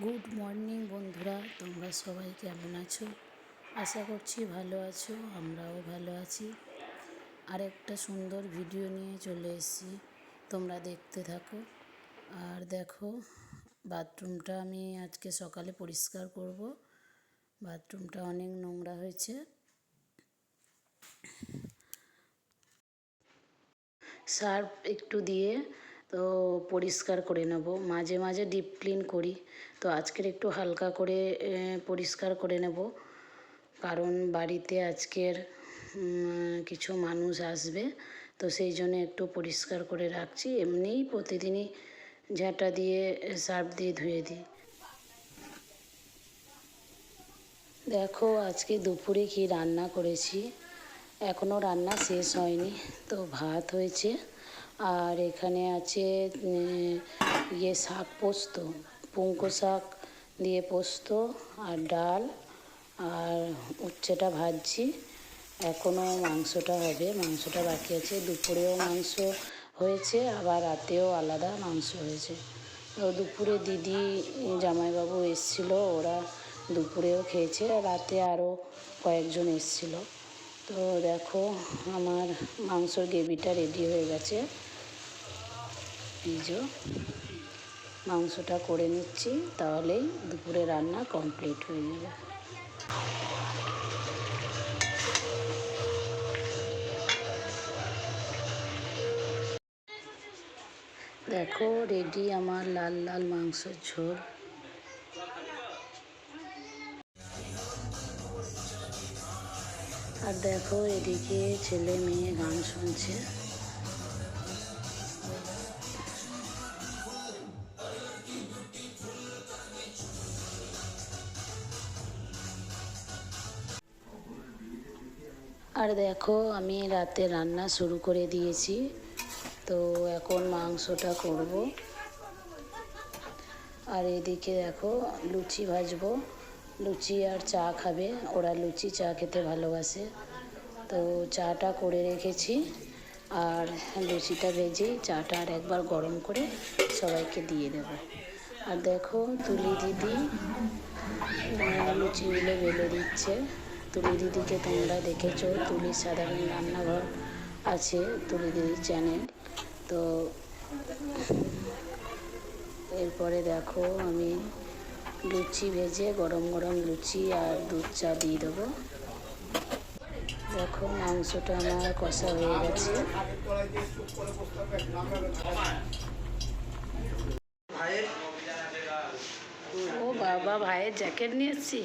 Good morning বন্ধুরা। তোমরা সবাই কেমন আছো? আশা করছি ভালো আছো, আমরাও ভালো আছি। আরেকটা সুন্দর ভিডিও নিয়ে চলে এসেছি। তোমরা দেখতে থাকো। আর দেখো, বাথরুমটা আমি আজকে সকালে পরিষ্কার করব। বাথরুমটা অনেক নোংরা হয়েছে। সার্ফ একটু দিয়ে তো পরিষ্কার করে নেব। মাঝে মাঝে ডিপ ক্লিন করি। তো আজকের একটু হালকা করে পরিষ্কার করে নেব। কারণ বাড়িতে আজকের কিছু মানুষ আসবে। তো সেই জন্য একটু পরিষ্কার করে রাখছি। এমনিই প্রতিদিনই ঝাঁটা দিয়ে, সার্ফ দিয়ে ধুয়ে দিই। দেখো, আজকে দুপুরে কি রান্না করেছি? এখনও রান্না শেষ হয়নি। তো ভাত হয়েছে। আর এখানে আছে ইয়ে শাক পোস্ত, পুঙ্কো শাক দিয়ে পোস্ত আর ডাল আর উচ্ছেটা ভাজছি। এখনও মাংসটা হবে, মাংসটা বাকি আছে। দুপুরেও মাংস হয়েছে, আবার রাতেও আলাদা মাংস হয়েছে। তো দুপুরে দিদি, জামাইবাবু এসেছিল, ওরা দুপুরেও খেয়েছে, রাতে আরও কয়েকজন এসেছিল। তো দেখো, আমার মাংসর গ্রেভিটা রেডি হয়ে গেছে। এই মাংসটা করে নিচ্ছি, তাহলেই দুপুরে রান্না কমপ্লিট হয়ে যাবে। দেখো রেডি আমার লাল লাল মাংসের ঝোল। আর দেখো, এদিকে ছেলে মেয়ে গান শুনছে। আর দেখো, আমি রাতে রান্না শুরু করে দিয়েছি। তো এখন মাংসটা করব। আর এদিকে দেখো, লুচি ভাজবো। লুচি আর চা খাবে। ওরা লুচি চা খেতে ভালোবাসে। তো চাটা করে রেখেছি। আর লুচিটা ভেজেই চাটা আর একবার গরম করে সবাইকে দিয়ে দেব। আর দেখো, তুলি দিদি লুচিগুলো বেলে দিচ্ছে। তুলি দিদিকে তোমরা দেখেছ। তুলির সাধারণ রান্নাঘর আছে তুলি দিদির চ্যানেল তো এরপরে দেখো আমি লুচি ভেজে গরম গরম লুচি আর দুধ চা দিয়ে দেবো। দেখো মাংসটা আমার কষা হয়ে গেছে। ও বাবা, ভাইয়ের জ্যাকেট নিয়ে এসছি?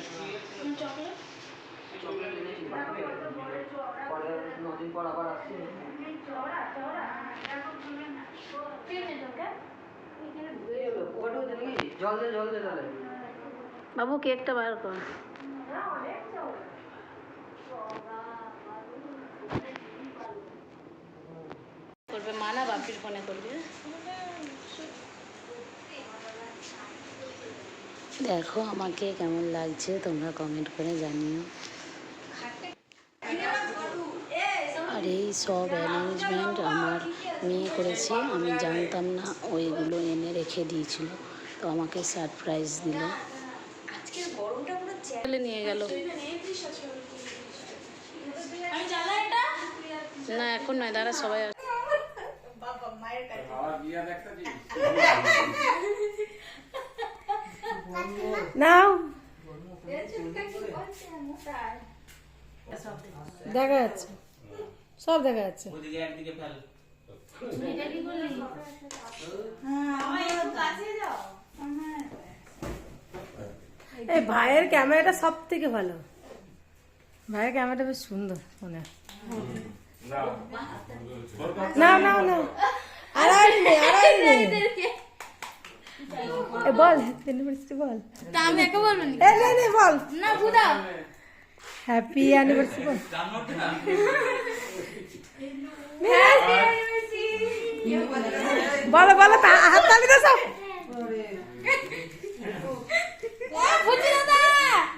বাবু, কেকটা বার কর। করবে মা না, বাপির ফোনে করবে? দেখো, আমাকে কেমন লাগছে, তোমরা কমেন্ট করে জানিও আর এই সব অ্যারেঞ্জমেন্ট আমার মেয়ে করেছে আমি জানতাম না ওইগুলো এনে রেখে দিয়েছিল। তো আমাকে সারপ্রাইজ দিল। নিয়ে গেল। না এখন নয় দাঁড়া সবাই। নাও। দেখা যাচ্ছে। সব দেখা যাচ্ছে। ওদিকে একদিকে ফেল। এই ভাইয়ের ক্যামেরাটা সব থেকে ভালো। ভাইয়ের ক্যামেরাটা বেশ সুন্দর মনে না না না। আড়াই নেই বল তিন মিনিট বল। তা আমি একে বলব নে বল। না বুদা হ্যাপি অ্যানিভার্সারি বল বলো বলো তা- হাত তালি দাও সব বুঝি দাদা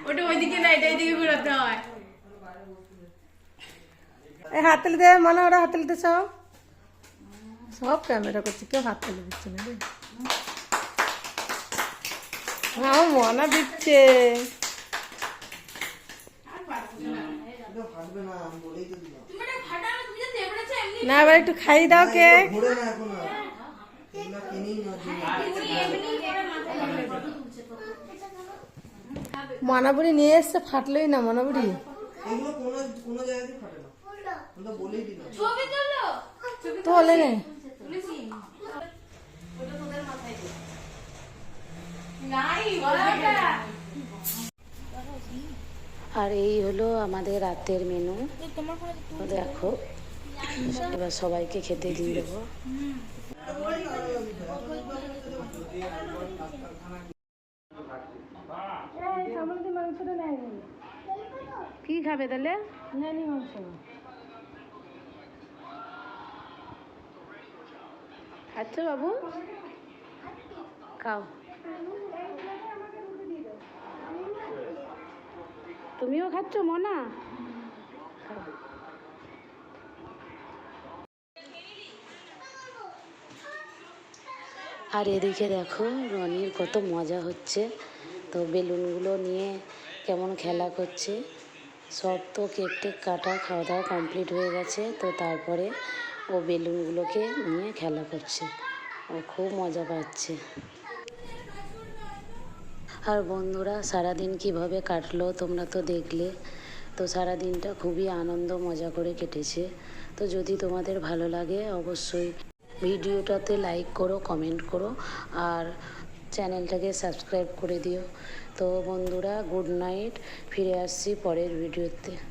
ওটা ওইদিকে না এটা এইদিকে ঘুরাতে হয় এই হাত তালি দে মনে ওরা হাত তালি দে সব সব ক্যামেরা করছে কেউ হাত তালি দিচ্ছে না রে হ্যাঁ মনা দিচ্ছে না এবার একটু খাই দাও করে মাথায় মনাবুড়ি নিয়ে এসছে ফাটলোই না মনাবুড়ি? এগুলো কোনো কোনো না তো বলেই দিলাম ছবি তুললো তো হলে নে তুলেছি ওটা তোদের মাথায় দে নাই বলাটা আর এই হলো আমাদের রাতের মেনু দেখো এবার সবাইকে খেতে দিয়ে দেবো। কি খাবে তাহলে? খাচ্ছ বাবু। খাও। তুমিও খাচ্ছ, মনা? আর এদিকে দেখো, রনির কত মজা হচ্ছে। তো বেলুনগুলো নিয়ে কেমন খেলা করছে। সব তো কেক টেক কাটা খাওয়া দাওয়া কমপ্লিট হয়ে গেছে। তো তারপরে ও বেলুনগুলোকে নিয়ে খেলা করছে। ও খুব মজা পাচ্ছে। আর বন্ধুরা, সারাদিন কীভাবে কাটলো তোমরা তো দেখলে। তো সারাদিনটা খুবই আনন্দ, মজা করে কেটেছে। তো যদি তোমাদের ভালো লাগে, অবশ্যই ভিডিওটাতে লাইক করো, কমেন্ট করো, আর চ্যানেলটাকে সাবস্ক্রাইব করে দিও। তো বন্ধুরা, গুড নাইট, ফিরে আসছি পরের ভিডিওতে।